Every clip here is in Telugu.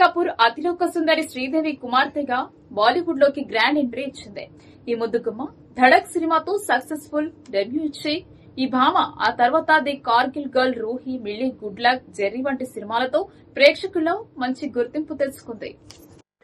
కపూర్ అతిలోక సుందరి శ్రీదేవి కుమార్తెగా బాలీవుడ్లోకి గ్రాండ్ ఎంట్రీ ఇచ్చింది. ఈ ముద్దుగుమ్మ ధడక్ సినిమాతో సక్సెస్ఫుల్ డెబ్యూ ఇచ్చి ఈ భామ ఆ తర్వాత the Kargil girl Roohi Mili good luck Jerry వంటి సినిమాలతో ప్రేక్షకుల్లో మంచి గుర్తింపు తెచ్చుకుంది.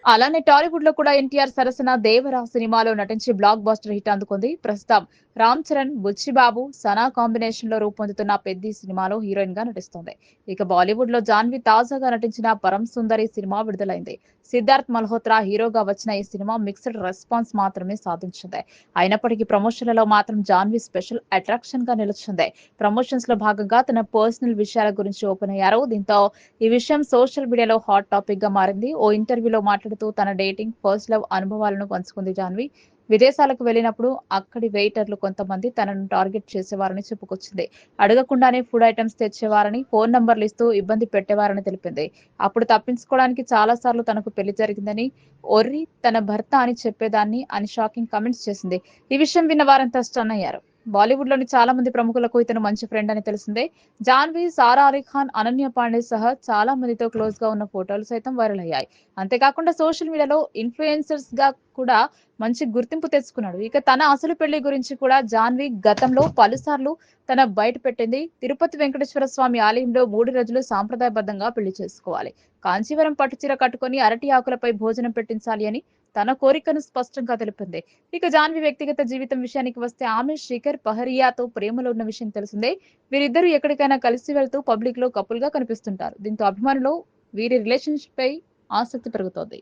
అలానే టాలీవుడ్లో కూడా ఎన్టీఆర్ సరసన దేవరా సినిమాలో నటించి బ్లాక్ బాస్టర్ హిట్ అందుకుంది. ప్రస్తుతం రామ్ చరణ్ బుచ్చిబాబు సనా కాంబినేషన్లో రూపొందుతున్న పెద్ది సినిమాలో హీరోయిన్గా నటిస్తోంది. ఇక బాలీవుడ్లో జాన్వి తాజాగా నటించిన పరం సుందరి సినిమా విడుదలైంది. సిద్ధార్థ్ మల్హోత్రా హీరోగా వచ్చిన ఈ సినిమా మిక్స్డ్ రెస్పాన్స్ మాత్రమే సాధించింది. అయినప్పటికీ ప్రమోషన్లలో మాత్రం జాన్వి స్పెషల్ అట్రాక్షన్గా నిలిచింది. ప్రమోషన్స్లో భాగంగా తన పర్సనల్ విషయాల గురించి ఓపెన్ అయ్యారు. దీంతో ఈ విషయం సోషల్ మీడియాలో హాట్ టాపిక్గా మారింది. ఓ ఇంటర్వ్యూలో మాట్లాడుతూ తన డేటింగ్ ఫస్ట్ లవ్ అనుభవాలను పంచుకుంది జాన్వి. విదేశాలకు వెళ్ళినప్పుడు అక్కడి వెయిటర్లు కొంతమంది తనను టార్గెట్ చేసేవారని చెప్పుకొచ్చింది. అడగకుండానే ఫుడ్ ఐటమ్స్ తెచ్చేవారని ఫోన్ నంబర్లు ఇస్తూ ఇబ్బంది పెట్టేవారని తెలిపింది. అప్పుడు తప్పించుకోవడానికి చాలా సార్లు తనకు పెళ్ళి జరిగిందని ఒర్రి తన భర్త అని చెప్పేదాన్ని అని షాకింగ్ కమెంట్స్ చేసింది. ఈ విషయం విన్న వారంతా స్టన్ అయ్యారు. బాలీవుడ్లోని చాలా మంది ప్రముఖులకు ఇతను మంచి ఫ్రెండ్ అని తెలిసిందే. జాన్వీ సారా అలీ ఖాన్ అనన్య పాండే సహా చాలా మందితో క్లోజ్గా ఉన్న ఫోటోలు సైతం వైరల్ అయ్యాయి. అంతేకాకుండా సోషల్ మీడియాలో ఇన్ఫ్లుయెన్సర్స్గా కూడా మంచి గుర్తింపు తెచ్చుకున్నాడు. ఇక తన అసలు పెళ్ళి గురించి కూడా జాన్వి గతంలో పలుసార్లు తన బయట పెట్టింది. తిరుపతి వెంకటేశ్వర స్వామి ఆలయంలో మూడు రోజులు సాంప్రదాయబద్ధంగా పెళ్ళి చేసుకోవాలి. కాంచీవరం పట్టుచీర కట్టుకొని అరటి ఆకులపై భోజనం పెట్టించాలి అని తన కోరికను స్పష్టంగా తెలిపింది. ఇక జాన్వి వ్యక్తిగత జీవితం విషయానికి వస్తే ఆమె శిఖర్ పహరియాతో ప్రేమలో ఉన్న విషయం తెలిసిందే. వీరిద్దరూ ఎక్కడికైనా కలిసి వెళ్తూ పబ్లిక్లో కపుల్గా కనిపిస్తుంటారు. దీంతో అభిమానులు వీరి రిలేషన్షిప్ పై ఆసక్తి పెరుగుతోంది.